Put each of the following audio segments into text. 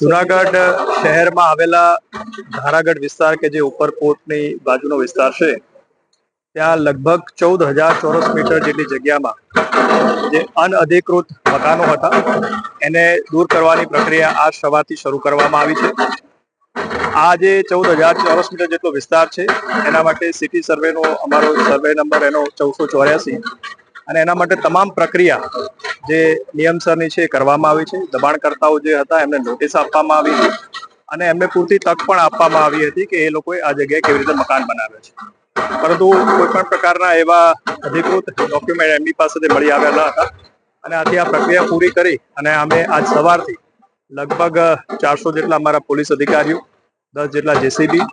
જુનાગઢ શહેરમાં આવેલા ધારાગઢ વિસ્તાર કે જે ઉપરકોટની બાજુનો વિસ્તાર છે, ત્યાં લગભગ ચૌદ હજાર ચોરસ મીટર જેટલી જગ્યામાં જે અનઅધિકૃત મકાનો હતા, એને દૂર કરવાની પ્રક્રિયા આજ સવારથી શરૂ કરવામાં આવી છે. આ જે ચૌદ હજાર ચોરસ મીટર જેટલો વિસ્તાર છે, એના માટે સિટી સર્વેનો અમારો સર્વે નંબર એનો ચૌદસો ચોર્યાસી અને એના માટે તમામ પ્રક્રિયા જે નિયમસરની છે એ કરવામાં આવી છે. દબાણકર્તાઓ જે હતા એમને નોટિસ આપવામાં આવી હતી અને એમને પૂરતી તક પણ આપવામાં આવી હતી કે એ લોકોએ આ જગ્યાએ કેવી રીતે મકાન બનાવે છે. પરંતુ કોઈ પણ પ્રકારના એવા અધિકૃત ડોક્યુમેન્ટ એમની પાસેથી મળી આવેલા હતા અને આથી આ પ્રક્રિયા પૂરી કરી અને અમે આજ સવારથી લગભગ ચારસો જેટલા અમારા પોલીસ અધિકારીઓ, દસ જેટલા જેસીબી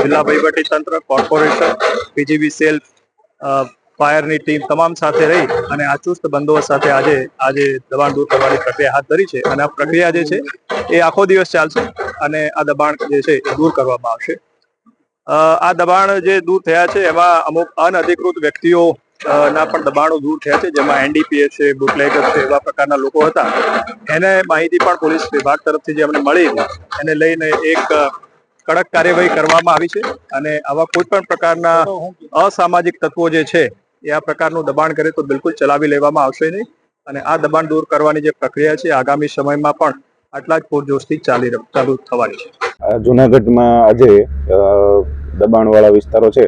જિલ્લા વહીવટી તંત્ર, કોર્પોરેશન પીજીબી સેલ ફાયરની ટીમ તમામ સાથે રહી અને આ ચુસ્ત બંદોબસ્ત સાથે આજે આજે દબાણ દૂર કરવાની પ્રક્રિયા હાથ ધરી છે અને આ પ્રક્રિયા જે છે એ આખો દિવસ ચાલશે અને આ દબાણ જે છે એ દૂર કરવામાં આવશે. આ દબાણ જે દૂર થયા છે એમાં અમુક અનઅધિકૃત વ્યક્તિઓ ના પણ દબાણો દૂર થયા છે, જેમાં એનડીપીએ છે બુકલેગર છે, એવા પ્રકારના લોકો હતા. એને માહિતી પણ પોલીસ વિભાગ તરફથી જે અમને મળી એને લઈને એક કડક કાર્યવાહી કરવામાં આવી છે અને આવા કોઈ પણ પ્રકારના અસામાજિક તત્વો જે છે એ આ પ્રકારનું દબાણ કરે તો બિલકુલ ચલાવી લેવામાં આવશે નહીં. અને આ દબાણ દૂર કરવાની જે પ્રક્રિયા છે, આગામી સમયમાં પણ આટલા જ પૂરજોશથી ચાલી ચાલુ થવાની છે. જુનાગઢમાં આજે દબાણવાળા વિસ્તારો છે,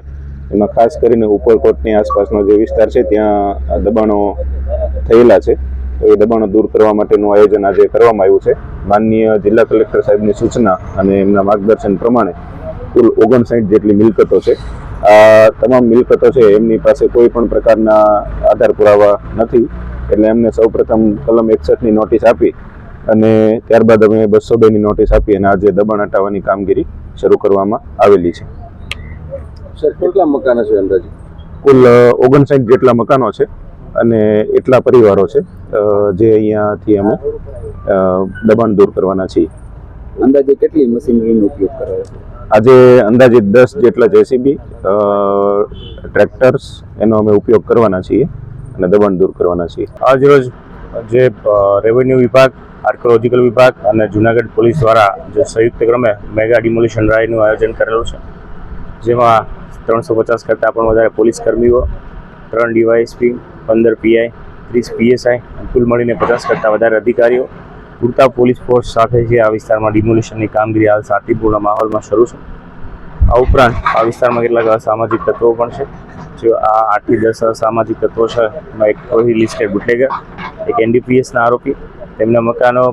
એમાં ખાસ કરીને ઉપરકોટની આસપાસનો જે વિસ્તાર છે, ત્યાં દબાણો થયેલા છે. તો એ દબાણો દૂર કરવા માટેનું આયોજન આજે કરવામાં આવ્યું છે. માનનીય જિલ્લા કલેક્ટર સાહેબની સૂચના અને એમના માર્ગદર્શન પ્રમાણે કુલ ઓગણસાઠ જેટલી મિલકતો છે. આ તમામ મિલકતો છે એમની પાસે કોઈ પણ પ્રકારના આધાર પુરાવા નથી. એટલે એમને સૌપ્રથમ કલમ એકસઠની નોટિસ આપી અને ત્યારબાદ અમે બસો બેની નોટિસ આપી અને આજે દબાણ હટાવવાની કામગીરી શરૂ કરવામાં આવેલી છે. સર કેટલા મકાનો છે અંદાજે? કુલ ઓગણસાઠ જેટલા મકાનો છે અને એટલા પરિવારો છે. જે અહીંયાથી અમે દબાણ દૂર કરવાના છીએ. અંદાજે કેટલી મશીનરીનો ઉપયોગ કરાયો? છે આજે અંદાજિત દસ જેટલા જેસીબી ટ્રેક્ટર્સ એનો અમે ઉપયોગ કરવાના છીએ અને દબાણ દૂર કરવાના છીએ. આજ રોજ જે રેવન્યુ વિભાગ આર્કોલોજીકલ વિભાગ અને જુનાગઢ પોલીસ દ્વારા જે સંયુક્ત ક્રમે મેગા ડિમોલિશન ડ્રાઈવનું આયોજન કરેલું છે, જેમાં ત્રણસો પચાસ કરતાં પણ વધારે પોલીસ કર્મીઓ, ત્રણ ડીવાયએસપી પંદર પીઆઈ ત્રીસ પીએસઆઈ કુલ મળીને પચાસ કરતાં વધારે અધિકારીઓ પૂરતા પોલીસ ફોર્સ સાથે જે આ વિસ્તારમાં ડિમોલિશનની કામગીરી હાલ શાંતિપૂર્ણ માહોલમાં શરૂ છે. આ ઉપરાંત આ વિસ્તારમાં કેટલાક અસામાજિક તત્વો પણ છે. જો આ આઠથી દસ અસામાજિક તત્વો છે એક લિસ્ટેડ બુટલેગર એક એનડીપીએસના આરોપી, તેમના મકાનો